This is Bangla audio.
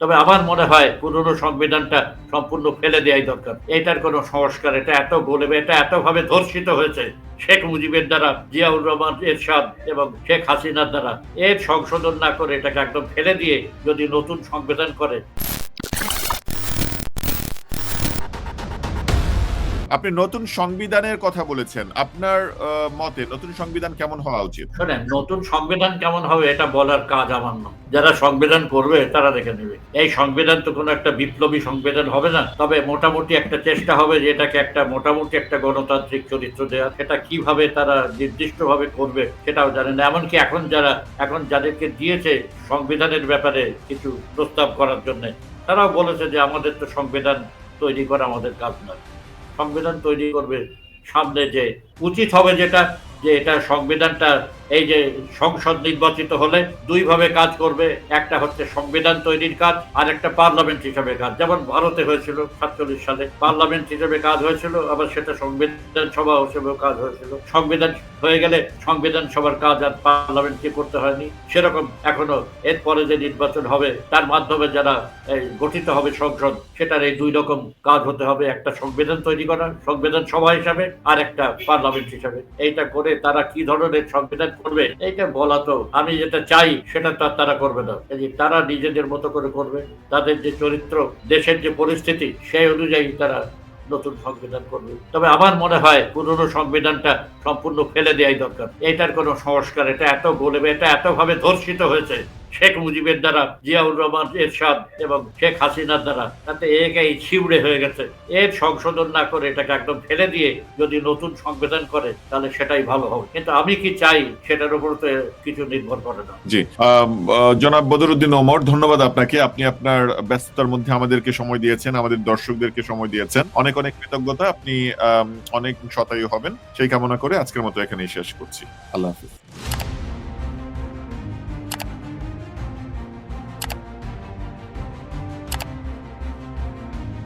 তবে আমার মনে হয় পুরনো সংবিধানটা সম্পূর্ণ ফেলে দেওয়াই দরকার। এটার কোনো সংস্কার, এটা এত বলে এটা এতভাবে ধর্ষিত হয়েছে, শেখ মুজিবের দ্বারা, জিয়াউর রহমান, এরশাদ এবং শেখ হাসিনার দ্বারা, এর সংশোধন না করে এটাকে একদম ফেলে দিয়ে যদি নতুন সংবিধান করে আপনি নতুন সংবিধানের কথা বলেছেন। আপনার মতে নতুন সংবিধান কেমন হওয়া উচিত? নতুন সংবিধান কেমন হবে এটা বলার কাজ আমার নয়। যারা সংবিধান করবে, তারা দেখে নেবে। এই সংবিধান তো কোনো একটা বিপ্লবী সংবিধান হবে না। তবে মোটামুটি একটা চেষ্টা হবে যে এটাকে একটা মোটামুটি একটা গণতান্ত্রিক চরিত্র দেওয়া সেটা কীভাবে তারা নির্দিষ্টভাবে করবে, সেটাও জানে না। এমনকি এখন যারা, এখন যাদেরকে দিয়েছে সংবিধানের ব্যাপারে কিছু প্রস্তাব করার জন্য, তারাও বলেছে যে আমাদের তো সংবিধান তৈরি করা আমাদের কাজ নয়। সংবিধান তৈরি করবে সামনে যে উচিত হবে যেটা যে এটা সংবিধানটা এই যে সংসদ নির্বাচিত হলে দুইভাবে কাজ করবে, একটা হচ্ছে সংবিধান তৈরির কাজ, আর একটা পার্লামেন্ট হিসাবে কাজ। যেমন ভারতে হয়েছিল সাতচল্লিশ সালে, পার্লামেন্ট হিসেবে কাজ হয়েছিল, আবার সেটা সংবিধান সভা হিসেবেও কাজ হয়েছিল। সংবিধান হয়ে গেলে সংবিধান সভার কাজ আর পার্লামেন্টকে করতে হয়নি। সেরকম এখনও এরপরে যে নির্বাচন হবে, তার মাধ্যমে যারা গঠিত হবে সংসদ, সেটার এই দুই রকম কাজ হতে হবে, একটা সংবিধান তৈরি করা সংবিধান সভা হিসাবে, আর একটা পার্লামেন্ট হিসাবে। এইটা করে তারা কি ধরনের সংবিধান করবে এইটা বলা তো আমি যেটা চাই সেটা তো তারা করবে না। তারা নিজেদের মতো করে করবে, তাদের যে চরিত্র, দেশের যে পরিস্থিতি, সেই অনুযায়ী তারা নতুন সংবিধান করবে। তবে আমার মনে হয় পুরনো সংবিধানটা সম্পূর্ণ ফেলে দেওয়াই দরকার। এটার কোনো সংস্কার, এটা এত বলবে, এটা এতভাবে ধর্ষিত হয়েছে শেখ মুজিবের দ্বারা, জিয়াউর রহমান, এরশাদ এবং শেখ হাসিনার দ্বারা, তাতে একাই ছিউড়ে হয়ে গেছে। এর সংশোধন না করে এটাকে একদম ফেলে দিয়ে যদি নতুন সংবিধান করে, তাহলে সেটাই ভালো হবে। কিন্তু আমি কি চাই, সেটার উপর তো কিছু নির্ভর করে না। জি। জনাব বদরুদ্দিন ওমর, ধন্যবাদ আপনাকে। আপনি আপনার ব্যস্ততার মধ্যে আমাদেরকে সময় দিয়েছেন, আমাদের দর্শকদেরকে সময় দিয়েছেন। অনেক অনেক কৃতজ্ঞতা। আপনি অনেক শতায়ু হবেন। সেই কামনা করে আজকের মতো এখানেই শেষ করছি। আল্লাহ হাফিজ।